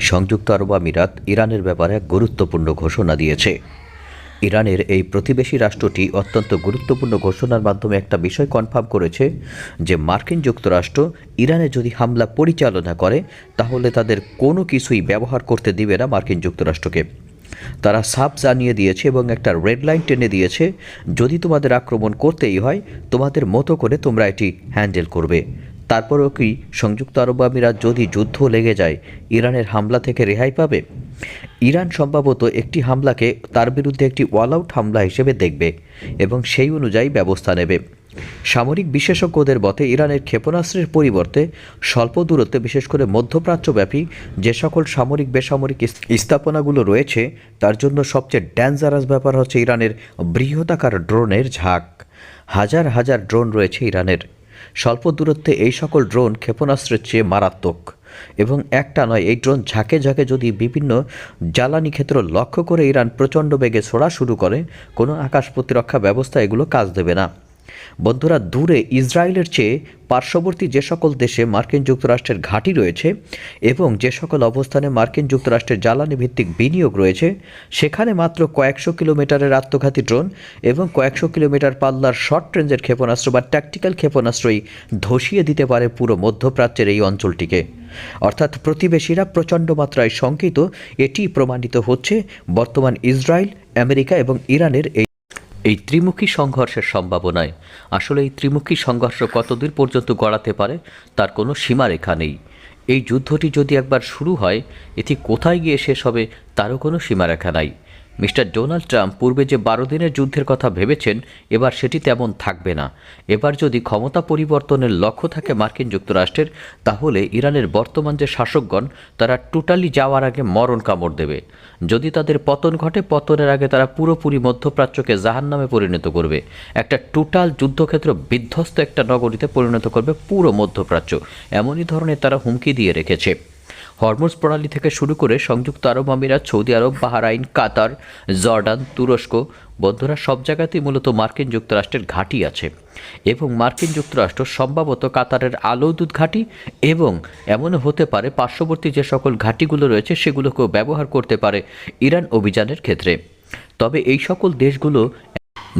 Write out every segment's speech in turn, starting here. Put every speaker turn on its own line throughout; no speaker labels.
সংযুক্ত আরব আমিরাত ইরানের ব্যাপারে এক গুরুত্বপূর্ণ ঘোষণা দিয়েছে। ইরানের এই প্রতিবেশী রাষ্ট্রটি অত্যন্ত গুরুত্বপূর্ণ ঘোষণার মাধ্যমে একটা বিষয় কনফার্ম করেছে যে মার্কিন যুক্তরাষ্ট্র ইরানে যদি হামলা পরিচালনা করে, তাহলে তাদের কোনো কিছুই ব্যবহার করতে দিবে না মার্কিন যুক্তরাষ্ট্রকে। তারা সাপ জানিয়ে দিয়েছে এবং একটা রেড লাইন টেনে দিয়েছে, যদি তোমাদের আক্রমণ করতেই হয়, তোমাদের মতো করে তোমরা এটি হ্যান্ডেল করবে। তারপরেও কি সংযুক্ত আরব আমিরাত যদি যুদ্ধ লেগে যায়, ইরানের হামলা থেকে রেহাই পাবে? ইরান সম্ভবত একটি হামলাকে তার বিরুদ্ধে একটি অল আউট হামলা হিসেবে দেখবে এবং সেই অনুযায়ী ব্যবস্থা নেবে। সামরিক বিশেষজ্ঞদের মতে, ইরানের ক্ষেপণাস্ত্রের পরিবর্তে স্বল্প দূরত্বে, বিশেষ করে মধ্যপ্রাচ্যব্যাপী যে সকল সামরিক, বেসামরিক স্থাপনাগুলো রয়েছে, তার জন্য সবচেয়ে ডেঞ্জারাস ব্যাপার হচ্ছে ইরানের বৃহদাকার ড্রোনের ঝাঁক। হাজার হাজার ড্রোন রয়েছে ইরানের। স্বল্প দূরত্বে এই সকল ড্রোন ক্ষেপণাস্ত্রের চেয়ে মারাত্মক। এবং একটা নয়, এই ড্রোন ঝাঁকে ঝাঁকে যদি বিভিন্ন জ্বালানি ক্ষেত্র লক্ষ্য করে ইরান প্রচণ্ড বেগে ছোড়া শুরু করে, কোনো আকাশ প্রতিরক্ষা ব্যবস্থা এগুলো কাজ দেবে না। বন্ধুরা, দূরে ইসরায়েলের চেয়ে পার্শ্ববর্তী যে সকল দেশে মার্কিন যুক্তরাষ্ট্রের ঘাঁটি রয়েছে এবং যে সকল অবস্থানে মার্কিন যুক্তরাষ্ট্রের জ্বালানি ভিত্তিক বিনিয়োগ রয়েছে, সেখানে মাত্র কয়েকশো কিলোমিটারের আত্মঘাতী ড্রোন এবং কয়েকশো কিলোমিটার পাল্লার শর্ট রেঞ্জের ক্ষেপণাস্ত্র বা ট্যাকটিক্যাল ক্ষেপণাস্ত্রই ধসিয়ে দিতে পারে পুরো মধ্যপ্রাচ্যের এই অঞ্চলটিকে। অর্থাৎ প্রতিবেশীরা প্রচণ্ড মাত্রায় শঙ্কিত এটি প্রমাণিত হচ্ছে বর্তমান ইসরায়েল, আমেরিকা এবং ইরানের এই এই ত্রিমুখী সংঘর্ষের সম্ভাবনায়। আসলে এই ত্রিমুখী সংঘর্ষ কতদূর পর্যন্ত গড়াতে পারে, তার কোনো সীমারেখা নেই। এই যুদ্ধটি যদি একবার শুরু হয়, এটি কোথায় গিয়ে শেষ হবে, তারও কোনো সীমারেখা নাই। মিস্টার ডোনাল্ড ট্রাম্প পূর্বে যে বারো দিনের যুদ্ধের কথা ভেবেছেন, এবার সেটি তেমন থাকবে না। এবার যদি ক্ষমতা পরিবর্তনের লক্ষ্য থাকে মার্কিন যুক্তরাষ্ট্রের, তাহলে ইরানের বর্তমান যে শাসকগণ, তারা টোটালি যাওয়ার আগে মরণ কামড় দেবে। যদি তাদের পতন ঘটে, পতনের আগে তারা পুরোপুরি মধ্যপ্রাচ্যকে জাহান নামে পরিণত করবে। একটা টোটাল যুদ্ধক্ষেত্র বিধ্বস্ত একটা নগরীতে পরিণত করবে পুরো মধ্যপ্রাচ্য। এমনই ধরনের তারা হুমকি দিয়ে রেখেছে। হরমোজ প্রণালী থেকে শুরু করে সংযুক্ত আরব আমিরাত, সৌদি আরব, বাহারাইন, কাতার, জর্ডান, তুরস্ক, বন্ধুরা সব জায়গাতেই মূলত মার্কিন যুক্তরাষ্ট্রের ঘাঁটি আছে এবং মার্কিন যুক্তরাষ্ট্র সম্ভবত কাতারের আলৌদুত ঘাঁটি এবং এমনও হতে পারে পার্শ্ববর্তী যে সকল ঘাঁটিগুলো রয়েছে সেগুলোকেও ব্যবহার করতে পারে ইরান অভিযানের ক্ষেত্রে। তবে এই সকল দেশগুলো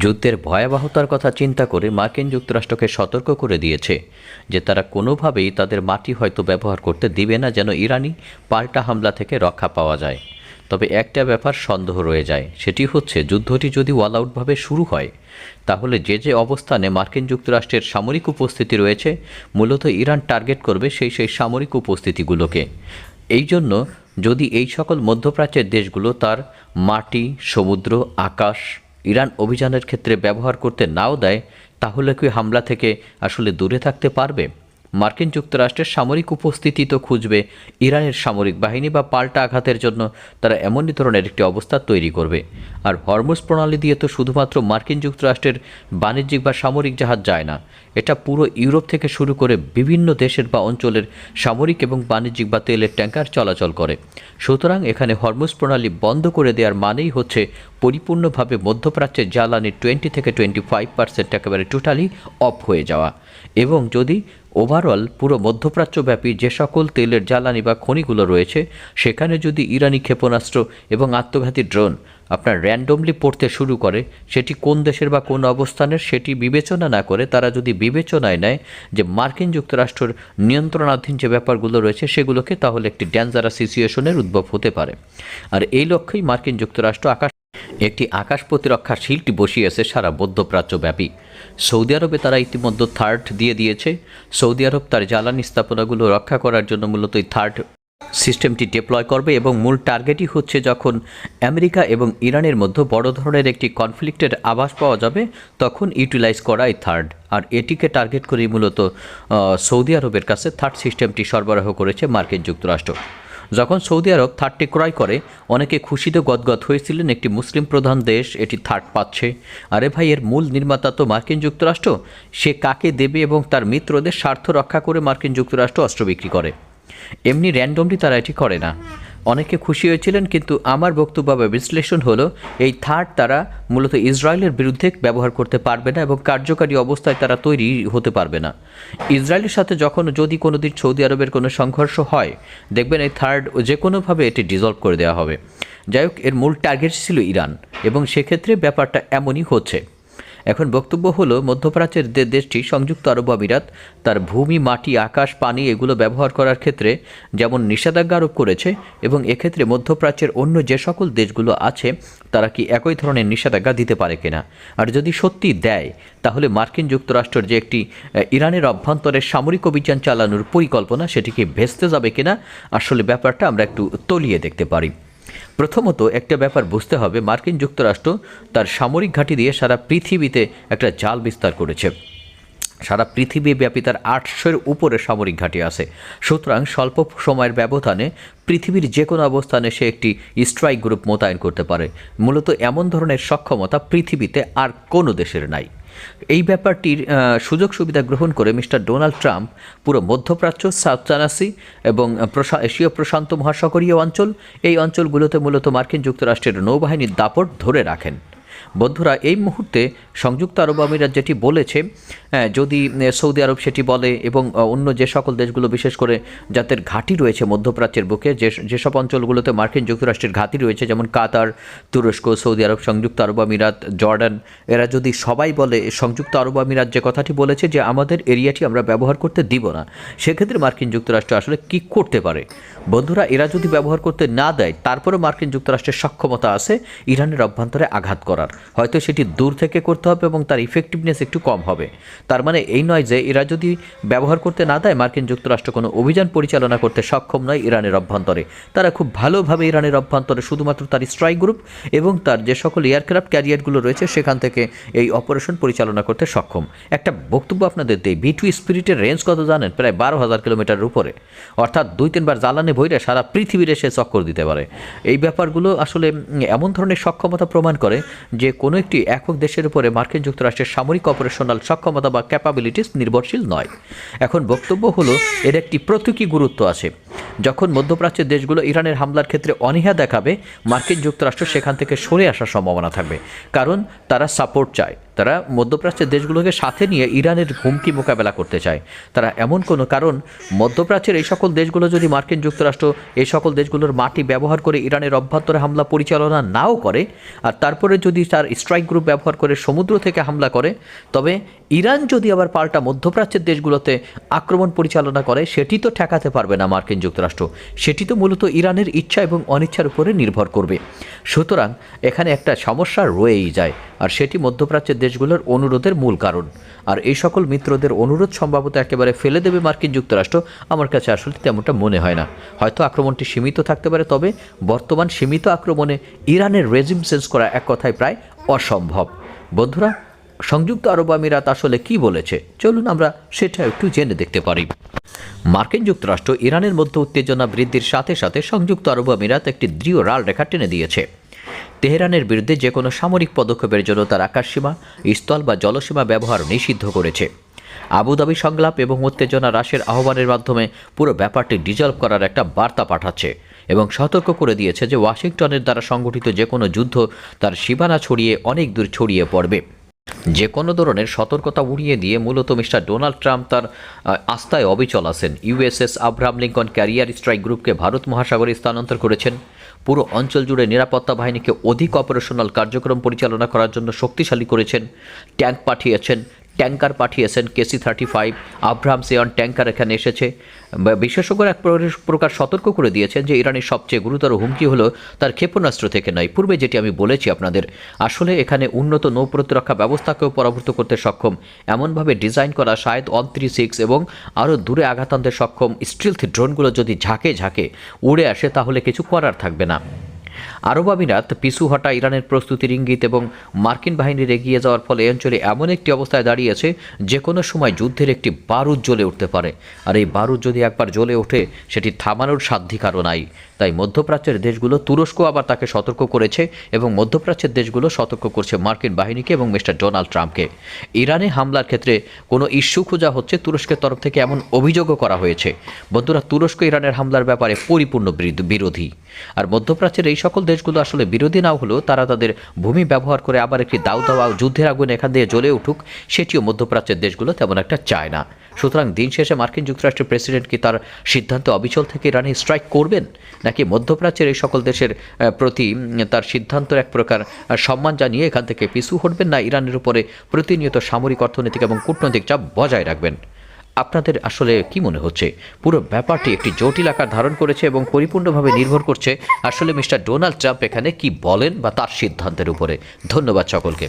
যুদ্ধের ভয়াবহতার কথা চিন্তা করে মার্কিন যুক্তরাষ্ট্রকে সতর্ক করে দিয়েছে যে তারা কোনোভাবেই তাদের মাটি হয়তো ব্যবহার করতে দিবে না যেন ইরানি পাল্টা হামলা থেকে রক্ষা পাওয়া যায়। তবে একটা ব্যাপার সন্দেহ রয়ে যায়, সেটি হচ্ছে যুদ্ধটি যদি ওয়াল আউটভাবে শুরু হয়, তাহলে যে যে অবস্থানে মার্কিন যুক্তরাষ্ট্রের সামরিক উপস্থিতি রয়েছে, মূলত ইরান টার্গেট করবে সেই সেই সামরিক উপস্থিতিগুলোকে। এই জন্য যদি এই সকল মধ্যপ্রাচ্যের দেশগুলো তার মাটি, সমুদ্র, আকাশ ইরান অভিযানের ক্ষেত্রে ব্যবহার করতে নাও দেয়, তাহলে কি হামলা থেকে আসলে দূরে থাকতে পারবে? মার্কিন যুক্তরাষ্ট্রের সামরিক উপস্থিতি তো খুঁজবে। ইরানের সামরিক বাহিনী বা পাল্টা আঘাতের জন্য তারা এমনই ধরনের একটি অবস্থা তৈরি করবে। আর হরমুজ প্রণালী দিয়ে তো শুধুমাত্র মার্কিন যুক্তরাষ্ট্রের বাণিজ্যিক বা সামরিক জাহাজ যায় না। এটা পুরো ইউরোপ থেকে শুরু করে বিভিন্ন দেশের বা অঞ্চলের সামরিক এবং বাণিজ্যিক বা তেলের ট্যাঙ্কার চলাচল করে। সুতরাং এখানে হরমুজ প্রণালী বন্ধ করে দেওয়ার মানেই হচ্ছে পরিপূর্ণভাবে মধ্যপ্রাচ্যের জ্বালানি টোয়েন্টি থেকে টোয়েন্টি ফাইভ পার্সেন্ট একেবারে টোটালি অফ হয়ে যাওয়া। এবং যদি ওভারঅল পুরো মধ্যপ্রাচ্যব্যাপী যে সকল তেলের জ্বালানি বা খনিগুলো রয়েছে, সেখানে যদি ইরানি ক্ষেপণাস্ত্র এবং আত্মঘাতী ড্রোন আপনার র্যান্ডমলি পড়তে শুরু করে, সেটি কোন দেশের বা কোন অবস্থানের সেটি বিবেচনা না করে, তারা যদি বিবেচনায় নেয় যে মার্কিন যুক্তরাষ্ট্রের নিয়ন্ত্রণাধীন যে ব্যাপারগুলো রয়েছে সেগুলোকে, তাহলে একটি ড্যাঞ্জারাস সিচুয়েশনের উদ্ভব হতে পারে। আর এই লক্ষ্যেই মার্কিন যুক্তরাষ্ট্র আকাশ একটি আকাশ প্রতিরক্ষা শিল্ড বসিয়েছে সারা মধ্যপ্রাচ্যব্যাপী। সৌদি আরবে তারা ইতিমধ্যে থার্ড দিয়ে দিয়েছে। সৌদি আরব তার জ্বালানি স্থাপনাগুলো রক্ষা করার জন্য মূলত থার্ড সিস্টেমটি ডিপ্লয় করবে এবং মূল টার্গেটই হচ্ছে যখন আমেরিকা এবং ইরানের মধ্যে বড় ধরনের একটি কনফ্লিক্টের আভাস পাওয়া যাবে, তখন ইউটিলাইজ করা এই থার্ড। আর এটিকে টার্গেট করেই মূলত সৌদি আরবের কাছে থার্ড সিস্টেমটি সরবরাহ করেছে মার্কিন যুক্তরাষ্ট্র। যখন সৌদি আরব থার্ডটি ক্রয় করে, অনেকে খুশিতে গদগদ হয়েছিলেন একটি মুসলিম প্রধান দেশ, এটি থার্ড পাচ্ছে। আরে ভাই, এর মূল নির্মাতা তো মার্কিন যুক্তরাষ্ট্র। সে কাকে দেবে এবং তার মিত্রদের স্বার্থ রক্ষা করে মার্কিন যুক্তরাষ্ট্র অস্ত্র বিক্রি করে। এমনি র্যান্ডমলি তারা এটি করে না। অনেকে খুশি হয়েছিলেন, কিন্তু আমার বক্তব্য বা বিশ্লেষণ হলো, এই থার্ড তারা মূলত ইসরায়েলের বিরুদ্ধে ব্যবহার করতে পারবে না এবং কার্যকারী অবস্থায় তারা তৈরি হতে পারবে না। ইসরায়েলের সাথে যখন যদি কোনো দিন সৌদি আরবের কোনো সংঘর্ষ হয়, দেখবেন এই থার্ড যে কোনোভাবে এটি ডিজলভ করে দেওয়া হবে। যাই হোক, এর মূল টার্গেট ছিল ইরান এবং সেক্ষেত্রে ব্যাপারটা এমনই হচ্ছে। এখন বক্তব্য হলো, মধ্যপ্রাচ্যের যে দেশটি সংযুক্ত আরব আমিরাত, তার ভূমি, মাটি, আকাশ, পানি এগুলো ব্যবহার করার ক্ষেত্রে যেমন নিষেধাজ্ঞা আরোপ করেছে এবং এক্ষেত্রে মধ্যপ্রাচ্যের অন্য যে সকল দেশগুলো আছে, তারা কি একই ধরনের নিষেধাজ্ঞা দিতে পারে কিনা? আর যদি সত্যি দেয়, তাহলে মার্কিন যুক্তরাষ্ট্রের যে একটি ইরানের অভ্যন্তরে সামরিক অভিযান চালানোর পরিকল্পনা সেটিকে ভেস্তে যাবে কিনা? আসলে ব্যাপারটা আমরা একটু তলিয়ে দেখতে পারি। প্রথমত একটা ব্যাপার বুঝতে হবে, মার্কিন যুক্তরাষ্ট্র তার সামরিক ঘাঁটি দিয়ে সারা পৃথিবীতে একটা জাল বিস্তার করেছে। সারা পৃথিবীব্যাপী তার আটশোর উপরে সামরিক ঘাঁটি আছে। সুতরাং স্বল্প সময়ের ব্যবধানে পৃথিবীর যে কোনো অবস্থানে সে একটি স্ট্রাইক গ্রুপ মোতায়েন করতে পারে। মূলত এমন ধরনের সক্ষমতা পৃথিবীতে আর কোনো দেশের নাই। এই ব্যাপারটির সুযোগ সুবিধা গ্রহণ করে মিস্টার ডোনাল্ড ট্রাম্প পুরো মধ্যপ্রাচ্য, সাউথ চানাসি এবং এশীয় প্রশান্ত মহাসাগরীয় অঞ্চল, এই অঞ্চলগুলোতে মূলত মার্কিন যুক্তরাষ্ট্রের নৌবাহিনীর দাপট ধরে রাখেন। বন্ধুরা, এই মুহূর্তে সংযুক্ত আরব আমিরাত যেটি বলেছে যদি সৌদি আরব সেটি বলে এবং অন্য যে সকল দেশগুলো বিশেষ করে যাদের ঘাঁটি রয়েছে মধ্যপ্রাচ্যের বুকে, যে যেসব অঞ্চলগুলোতে মার্কিন যুক্তরাষ্ট্রের ঘাঁটি রয়েছে, যেমন কাতার, তুরস্ক, সৌদি আরব, সংযুক্ত আরব আমিরাত, জর্ডান, এরা যদি সবাই বলে, সংযুক্ত আরব আমিরাত যে কথাটি বলেছে যে আমাদের এরিয়াটি আমরা ব্যবহার করতে দিব না, সেক্ষেত্রে মার্কিন যুক্তরাষ্ট্র আসলে কি করতে পারে? বন্ধুরা, এরা যদি ব্যবহার করতে না দেয়, তারপরেও মার্কিন যুক্তরাষ্ট্রের সক্ষমতা আছে ইরানের অভ্যন্তরে আঘাত করার। হয়তো সেটি দূর থেকে করতে হবে এবং তার ইফেক্টিভনেস একটু কম হবে। তার মানে এই নয় যে এরা যদি ব্যবহার করতে না দেয়, মার্কিন যুক্তরাষ্ট্র কোনো অভিযান পরিচালনা করতে সক্ষম নয় ইরানের অভ্যন্তরে। তারা খুব ভালোভাবে ইরানের অভ্যন্তরে শুধুমাত্র তার স্ট্রাইক গ্রুপ এবং তার যে সকল এয়ারক্রাফট ক্যারিয়ারগুলো রয়েছে, সেখান থেকে এই অপারেশন পরিচালনা করতে সক্ষম। একটা বক্তব্য আপনাদের দেই বি টু স্পিরিটের রেঞ্জ কত জানেন? প্রায় বারো হাজার কিলোমিটারের উপরে। অর্থাৎ দুই তিনবার জ্বালানি ভইরে সারা পৃথিবীর এসে চক্কর দিতে পারে। এই ব্যাপারগুলো আসলে এমন ধরনের সক্ষমতা প্রমাণ করে যে কোনো একটি একক দেশের উপরে মার্কিন যুক্তরাষ্ট্রের সামরিক অপারেশনাল সক্ষমতা বা ক্যাপাবিলিটিস নির্ভরশীল নয়। এখন বক্তব্য হলো, এর একটি প্রতীকী গুরুত্ব আছে। যখন মধ্যপ্রাচ্যের দেশগুলো ইরানের হামলার ক্ষেত্রে অনীহা দেখাবে, মার্কিন যুক্তরাষ্ট্র সেখান থেকে সরে আসার সম্ভাবনা থাকবে। কারণ তারা সাপোর্ট চায়। তারা মধ্যপ্রাচ্যের দেশগুলোকে সাথে নিয়ে ইরানের হুমকি মোকাবেলা করতে চায়। তারা এমন কোনো কারণ, মধ্যপ্রাচ্যের এই সকল দেশগুলো যদি মার্কিন যুক্তরাষ্ট্র এই সকল দেশগুলোর মাটি ব্যবহার করে ইরানের অভ্যন্তরে হামলা পরিচালনা নাও করে, আর তারপরে যদি তার স্ট্রাইক গ্রুপ ব্যবহার করে সমুদ্র থেকে হামলা করে, তবে ইরান যদি আবার পাল্টা মধ্যপ্রাচ্যের দেশগুলোতে আক্রমণ পরিচালনা করে, সেটি তো ঠেকাতে পারবে না মার্কিন যুক্তরাষ্ট্র। সেটি তো মূলত ইরানের ইচ্ছা এবং অনিচ্ছার উপরে নির্ভর করবে। সুতরাং এখানে একটা সমস্যা রয়েই যায়। আর সেটি মধ্যপ্রাচ্যের দেশগুলোর অনুরোধের মূল কারণ। আর এই সকল মিত্রদের অনুরোধ সম্ভবত একেবারে ফেলে দেবে মার্কিন যুক্তরাষ্ট্র। আমার কাছে আসলে তেমনটা মনে হয় না। হয়তো আক্রমণটি সীমিত থাকতে পারে, তবে বর্তমান সীমিত আক্রমণে ইরানের রেজিম চেঞ্জ করা এক কথায় প্রায় অসম্ভব। বন্ধুরা, সংযুক্ত আরব আমিরাত আসলে কি বলেছে? চলুন আমরা সেটা একটু জেনে দেখতে পারি। মার্কিন যুক্তরাষ্ট্র ইরানের মধ্যে উত্তেজনা বৃদ্ধির সাথে সাথে সংযুক্ত আরব আমিরাত একটি দৃঢ় রাল রেখা টেনে দিয়েছে। তেহরানের বিরুদ্ধে যে কোনো সামরিক পদক্ষেপের জন্য তার আকাশসীমা, স্থল বা জলসীমা ব্যবহার নিষিদ্ধ করেছে। আবুধাবি সংলাপ এবং উত্তেজনা হ্রাসের আহ্বানের মাধ্যমে পুরো ব্যাপারটি ডিজলভ করার একটা বার্তা পাঠাচ্ছে এবং সতর্ক করে দিয়েছে যে ওয়াশিংটনের দ্বারা সংগঠিত যে কোনো যুদ্ধ তার সীমানা ছড়িয়ে অনেক দূর ছড়িয়ে পড়বে। যে কোনো ধরনের সতর্কতা উড়িয়ে দিয়ে মূলত মিস্টার ডোনাল্ড ট্রাম্প তার আস্থায় অবিচল আছেন। USS Abraham Lincoln carrier strike গ্রুপকে ভারত মহাসাগরে স্থানান্তর করেছেন। পুরো অঞ্চল জুড়ে নিরাপত্তা বাহিনীকে অধিক অপারেশনাল কার্যক্রম পরিচালনা করার জন্য শক্তিশালী করেছেন। ট্যাঙ্ক পাঠিয়েছেন। ট্যাঙ্কার পাঠিয়েছেন কেসি থার্টি ফাইভ। আব্রাহাম সেয়ন ট্যাঙ্কার এখানে এসেছে। বিশেষজ্ঞরা এক প্রকার সতর্ক করে দিয়েছেন যে ইরানের সবচেয়ে গুরুতর হুমকি হলো তার ক্ষেপণাস্ত্র থেকে নয়। পূর্বে যেটি আমি বলেছি আপনাদের, আসলে এখানে উন্নত নৌ প্রতিরক্ষা ব্যবস্থাকেও পরাভূত করতে সক্ষম। এমনভাবে ডিজাইন করা শায়দ ওয়ান থ্রি সিক্স এবং আরও দূরে আঘাত আনতে সক্ষম স্টিলথ ড্রোনগুলো যদি ঝাঁকে ঝাঁকে উড়ে আসে তাহলে কিছু করার থাকবে না। আরব আমিরাত পিছু হটা ইরানের প্রস্তুতির ইঙ্গিত এবং মার্কিন বাহিনীর এগিয়ে যাওয়ার ফলে অঞ্চলে এমন একটি অবস্থায় দাঁড়িয়েছে যে কোনো সময় যুদ্ধের একটি বারুদ জ্বলে উঠতে পারে। আর এই বারুদ যদি একবার জ্বলে ওঠে, সেটি থামানোর সাধ্ধিকারও নাই। তাই মধ্যপ্রাচ্যের দেশগুলো তুরস্ক আবার তাকে সতর্ক করেছে এবং মধ্যপ্রাচ্যের দেশগুলো সতর্ক করছে মার্কিন বাহিনীকে এবং মিস্টার ডোনাল্ড ট্রাম্পকে। ইরানে হামলার ক্ষেত্রে কোনো ইস্যু খোঁজা হচ্ছে তুরস্কের তরফ থেকে এমন অভিযোগও করা হয়েছে। বন্ধুরা তুরস্ক ইরানের হামলার ব্যাপারে পরিপূর্ণ বিরোধ- আর মধ্যপ্রাচ্যের এই সকল দেশগুলো আসলে বিরোধী না হলেও তারা তাদের ভূমি ব্যবহার করে আবার একটি দাউ দাওয়া যুদ্ধের আগুন এখান দিয়ে জ্বলে উঠুক, সেটিও মধ্যপ্রাচ্যের দেশগুলো তেমন একটা চায় না। সুতরাং দিন শেষে মার্কিন যুক্তরাষ্ট্রের প্রেসিডেন্ট কি তার সিদ্ধান্ত অবিচল থেকে ইরানে স্ট্রাইক করবেন? নাকি মধ্যপ্রাচ্যের এই সকল দেশের প্রতি তার সিদ্ধান্তের এক প্রকার সম্মান জানিয়ে এখান থেকে পিছু হটবেন না? ইরানের উপরে প্রতিনিয়ত সামরিক অর্থনৈতিক এবং কূটনৈতিক চাপ বজায় রাখবেন। আপনাদের আসলে কি মনে হচ্ছে? পুরো ব্যাপারটি একটি জটিল আকার ধারণ করেছে এবং পরিপূর্ণভাবে নির্ভর করছে আসলে মিস্টার ডোনাল্ড ট্রাম্প এখানে কি বলেন বা তার সিদ্ধান্তের উপরে। ধন্যবাদ সকলকে।